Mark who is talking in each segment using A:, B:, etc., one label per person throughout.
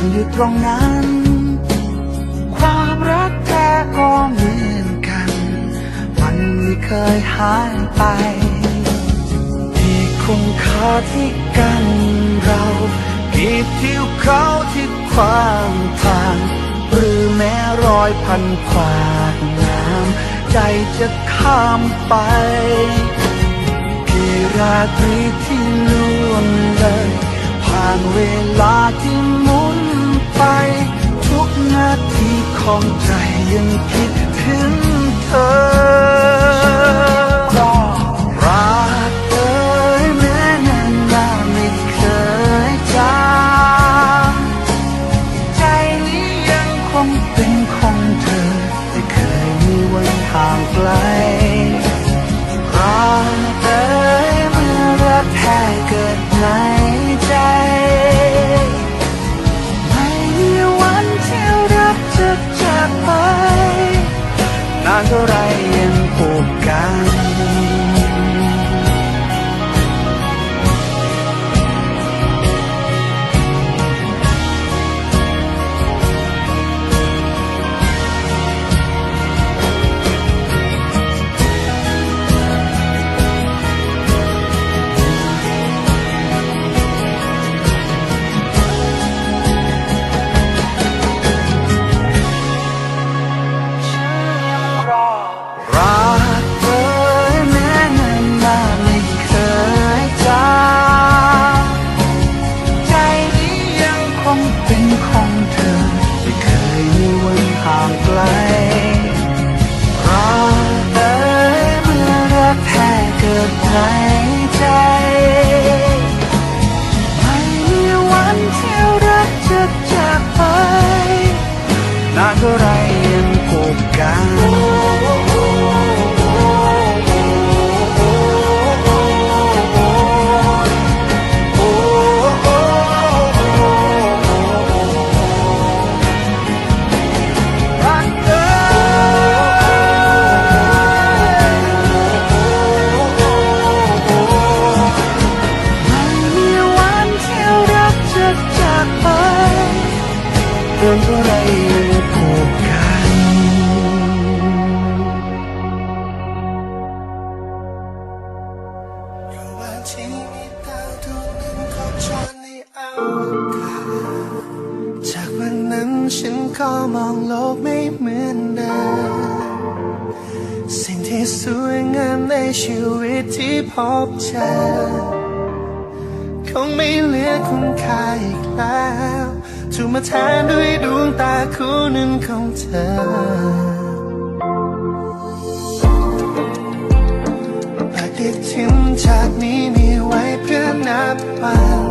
A: ก็ยังอยู่ตรงนั้น ความรักแท้ก็เหมือนกัน มันไม่เคยหายไป ที่คุณค่าที่กันเรากี่ทิวเขาที่ขวางทาง หรือแม้รอยพันขวากน้ำใจจะข้ามไปกี่ราตรีที่ล่วงเลย ผ่านเวลาที่ ของใจยังคิดถึงเธอรักเอ่ยแม้นานนาไม่เคยจางใจนี้ยังคงเป็นของ เหมือนเดิม
B: สิ่งที่สวยงามในชีวิตที่พบเจอคงไม่เหลือคุณค่าอีกแล้วถูกมาแทนด้วยดวงตาคู่หนึ่งของเธอปฏิทินชาตินี้มีไว้เพื่อนับวัน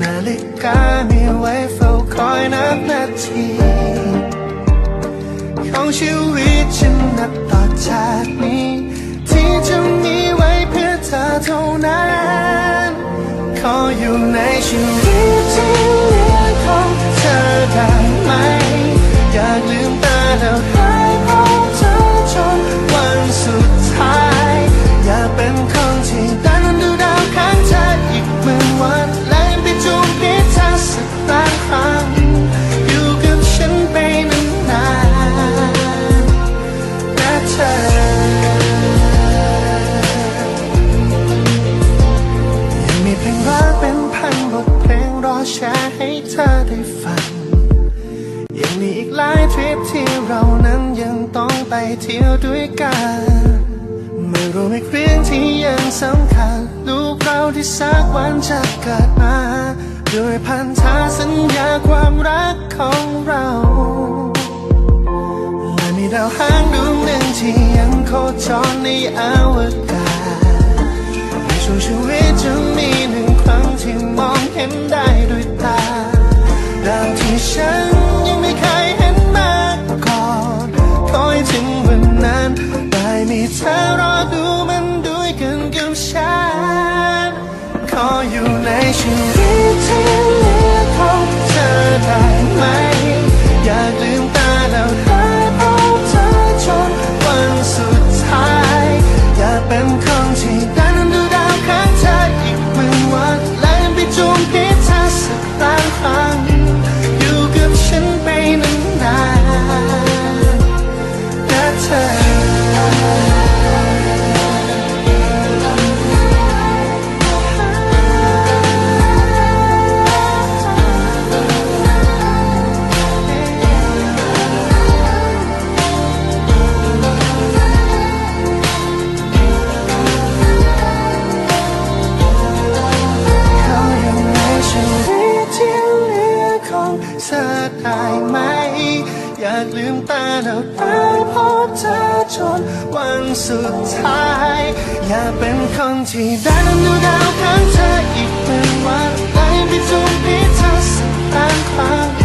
B: นาฬิกามีไว้เฝ้าคอยนับนาที ของชีวิตฉันนับต่อจากนี้ ที่จะมีไว้เพื่อเธอเท่านั้น ขออยู่ในชีวิตที่เหลือของเธอได้ไหม อยากลืมตาแล้ว เธอได้ฟัง ยังมีอีกหลายทริปที่เรานั้นยังต้องไปเที่ยวด้วยกันไม่รู้อีกเรื่องที่ยังสำคัญ ลูกเราที่สักวันจะเกิดมาด้วยพันธาสัญญาความรักของเราและมีดาวหางดวงหนึ่งที่ยังโคจรในอวกาศ นวันสุดท้าย อย่าเป็นคนที่ได้นั่งดูดาวข้างเธออีกเป็นวันไล่ไปจูงพิษเธอสักล้านครั้ง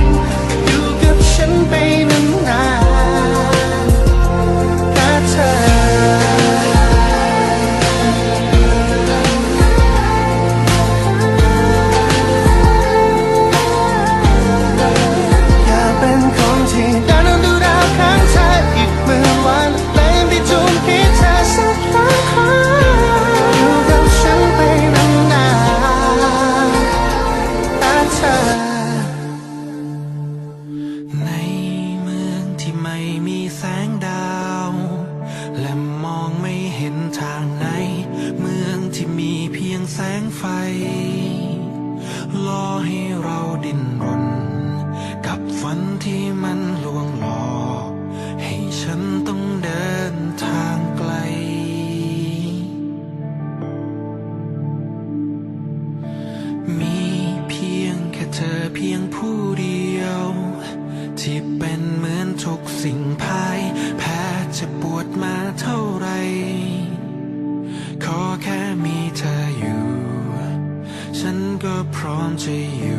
C: ที่มีเพียงแสงไฟรอให้เราดิ้นรน กับฝันที่มันลวงหลอกให้ฉันต้องเดินทางไกล มีเพียงแค่เธอเพียงผู้เดียว ที่เป็นเหมือนทุกสิ่งภาย แพ้จะปวดมาเท่า ก็พร้